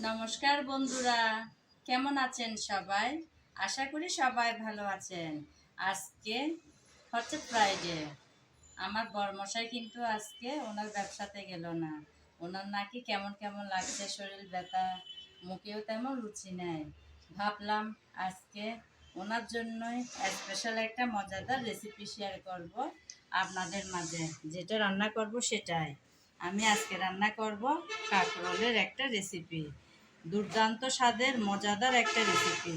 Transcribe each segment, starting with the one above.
নমস্কার বন্ধুরা, কেমন আছেন সবাই? আশা করি সবাই ভালো আছেন। আজকে হচ্ছে ফ্রাইডে আমার বরমশাই কিন্তু আজকে ওনার ব্যবসাতে গেল না। ওনার নাকি কেমন কেমন লাগছে শরীর ব্যথা, মুখেও তেমন রুচি নেয় ভাবলাম আজকে ওনার জন্যই স্পেশাল একটা মজাদার রেসিপি শেয়ার করব আপনাদের মাঝে। যেটা রান্না করব সেটাই। আমি আজকে রান্না করব কাঁকরোলের একটা রেসিপি দুর্দান্ত স্বাদের, মজাদার একটা রেসিপি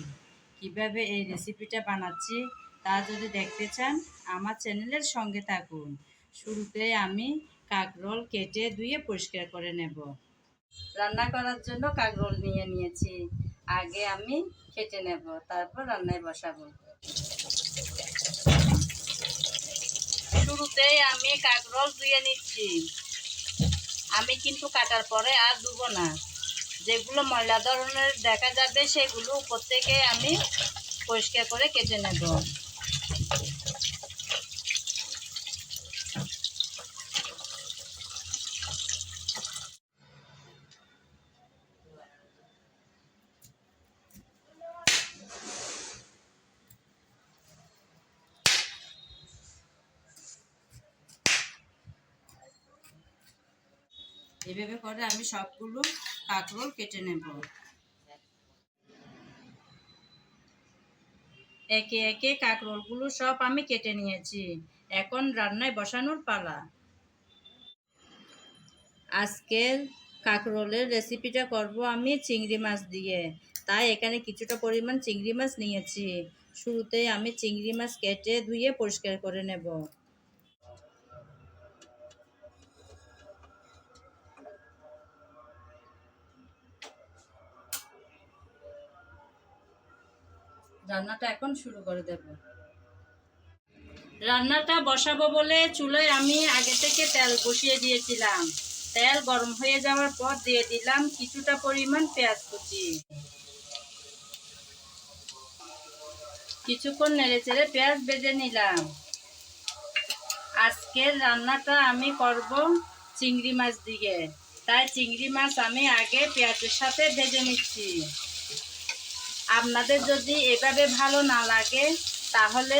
কীভাবে এই রেসিপিটা বানাচ্ছি তা যদি দেখতে চান, আমার চ্যানেলের সঙ্গে থাকুন। শুরুতে আমি কাঁকরোল কেটে ধুয়ে পরিষ্কার করে নেব। রান্না করার জন্য কাঁকরোল নিয়ে নিয়েছি। আগে আমি কেটে নেব, তারপর রান্নায় বসাবো। শুরুতেই আমি কাঁকরোল ধুয়ে নিচ্ছি। আমি কিন্তু কাটার পরে আর দুব না। যেগুলো ময়লা ধরনের দেখা যাবে, সেগুলো প্রত্যেকে আমি পরিষ্কার করে কেটে নেব। এভাবে করে আমি সবগুলো কাঁকরোল কেটে নেব। একে একে কাঁকরোলগুলো সব আমি কেটে নিয়েছি। এখন রান্নায় বসানোর পালা। আজকের কাঁকরোলের রেসিপিটা করব আমি চিংড়ি মাছ দিয়ে। তাই এখানে কিছুটা পরিমাণ চিংড়ি মাছ নিয়েছি। শুরুতে আমি চিংড়ি মাছ কেটে ধুয়ে পরিষ্কার করে নেব। রান্নাটা এখন শুরু করে দেব। রান্নাটা বসাবো বলে চুলোয় আমি আগে থেকে তেল বসিয়ে দিয়েছিলাম। তেল গরম হয়ে যাওয়ার পর দিয়ে দিলাম কিছুটা পরিমাণ পেঁয়াজ কুচি। কিছুক্ষণ নেড়ে চেড়ে পেঁয়াজ বেজে নিলাম। আজকের রান্নাটা আমি করব চিংড়ি মাছ দিয়ে। তাই চিংড়ি মাছ আমি আগে পেঁয়াজের সাথে ভেজে নিচ্ছি। আপনাদের যদি এভাবে ভালো না লাগে, তাহলে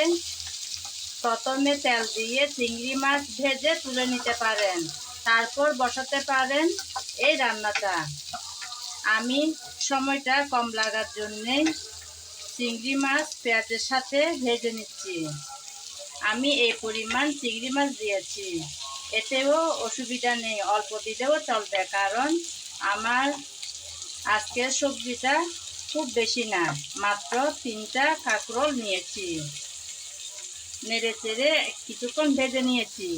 প্রথমে তেল দিয়ে চিংড়ি মাছ ভেজে তুলে নিতে পারেন। তারপর বসাতে পারেন এই রান্নাটা। আমি সময়টা কম লাগার জন্যে চিংড়ি মাছ পেঁয়াজের সাথে ভেজে নিচ্ছি। আমি এই পরিমাণ চিংড়ি মাছ দিয়েছি। এতেও অসুবিধা নেই, অল্প দিলেও চলবে। কারণ আমার আজকের সবজিটা খুব বেশি না, মাত্র তিনটা কাঁকরোল নিয়েছি। নেড়ে চেড়ে কিছুক্ষণ ভেজে নিয়েছি।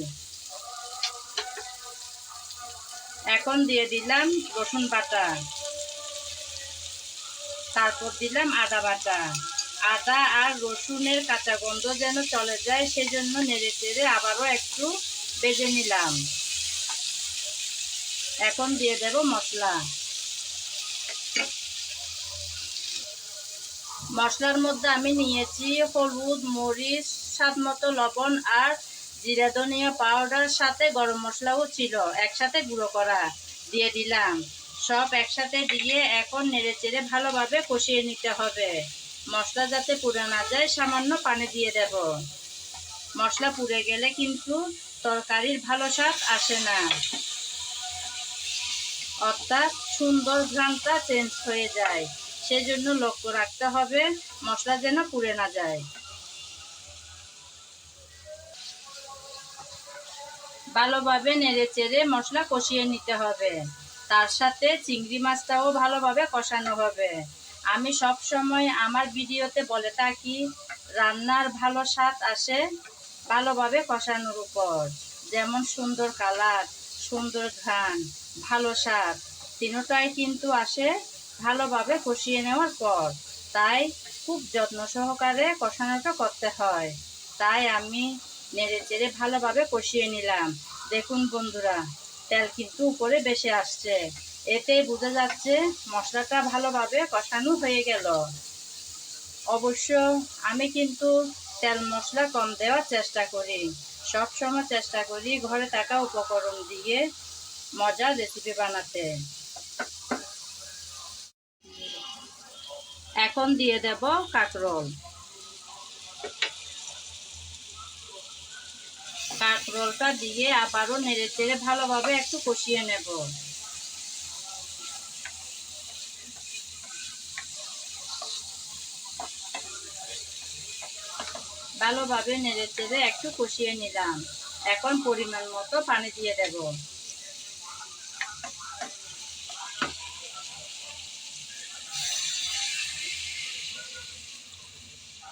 এখন দিয়ে দিলাম রসুন বাটা। তারপর দিলাম আদা বাটা। আদা আর রসুনের কাঁচা গন্ধ যেন চলে যায়, সেজন্য নেড়ে চেড়ে আবারও একটু ভেজে নিলাম। এখন দিয়ে দেব মশলা। মশলার মধ্যে আমি নিয়েছি হলুদ, মরিচ, স্বাদ মতো লবণ আর জিরা ধনিয়া পাউডার সাথে গরম মশলাও ছিল। একসাথে গুঁড়ো করা দিয়ে দিলাম। সব একসাথে দিয়ে এখন নেড়ে চেড়ে ভালোভাবে কষিয়ে নিতে হবে। মশলা যাতে পুড়ে না যায়, সামান্য পানি দিয়ে দেব। মশলা পুড়ে গেলে কিন্তু তরকারির ভালো স্বাদ আসে না। অর্থাৎ সুন্দর ঘ্রামটা চেঞ্জ হয়ে যায়। সেজন্য লক্ষ্য রাখতে হবে, মশলা যেন পুড়ে না যায়। ভালোভাবে নেড়ে চেড়ে মশলা কষিয়ে নিতে হবে। তার সাথে চিংড়ি মাছটাও ভালোভাবে কষানো হবে। আমি সব সময় আমার ভিডিওতে বলে থাকি, রান্নার ভালো স্বাদ আসে ভালোভাবে কষানোর উপর। যেমন সুন্দর কালার, সুন্দর ঘ্রাণ, ভালো স্বাদ, তিনোটাই কিন্তু আসে ভালোভাবে কষিয়ে নেওয়ার পর তাই খুব যত্ন সহকারে কষানোটা করতে হয়। তাই আমি নেড়ে চেড়ে ভালোভাবে কষিয়ে নিলাম। দেখুন বন্ধুরা, তেল কিন্তু উপরে বেশি আসছে। এতে বোঝা যাচ্ছে মশলাটা ভালোভাবে কষানো হয়ে গেল। অবশ্য আমি কিন্তু তেল মশলা কম দেওয়ার চেষ্টা করি। সব সময় চেষ্টা করি ঘরে থাকা উপকরণ দিয়ে মজার রেসিপি বানাতে। এখন দিয়ে দেব কাঁকরোল। কাঁকরোলটা দিয়ে আবারও নেড়ে চেড়ে ভালোভাবে একটু কষিয়ে নেব। ভালোভাবে নেড়ে চেড়ে একটু কষিয়ে নিলাম। এখন পরিমাণ মতো পানি দিয়ে দেব।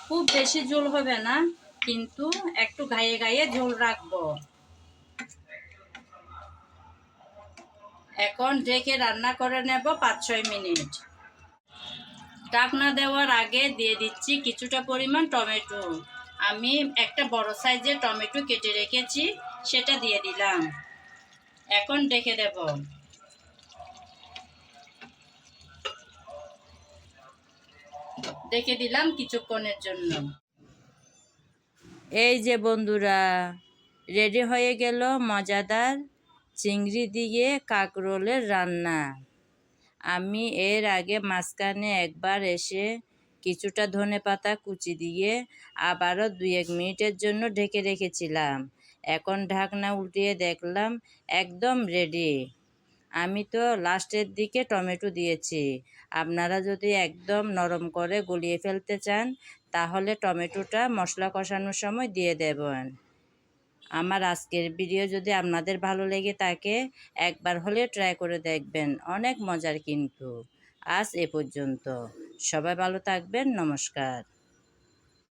খুব বেশি ঝোল হবে না, কিন্তু একটু গায়ে গায়ে ঝোল রাখব। এখন ঢেকে রান্না করে নেব পাঁচ ছয় মিনিট। ঢাকনা দেওয়ার আগে দিয়ে দিচ্ছি কিছুটা পরিমাণ টমেটো। আমি একটা বড় সাইজের টমেটো কেটে রেখেছি, সেটা দিয়ে দিলাম। এখন ডেকে দেব। ডেকে দিলাম কিছুক্ষণের জন্য। এই যে বন্ধুরা, রেডি হয়ে গেল মজাদার চিংড়ি দিয়ে কাকরোলের রান্না। আমি এর আগে মাঝখানে একবার এসে কিছুটা ধনে পাতা কুচি দিয়ে আবারও দুই এক মিনিটের জন্য ঢেকে রেখেছিলাম। এখন ঢাকনা উল্টিয়ে দেখলাম একদম রেডি। আমি তো লাস্টের দিকে টমেটো দিয়েছি। আপনারা যদি একদম নরম করে গলিয়ে ফেলতে চান, তাহলে টমেটোটা মশলা কষানোর সময় দিয়ে দেবেন। আমার আজকের ভিডিও যদি আপনাদের ভালো লেগে থাকে, একবার হলে ট্রাই করে দেখবেন, অনেক মজার কিন্তু। আজ এ পর্যন্ত। সবাই ভালো থাকবেন, নমস্কার।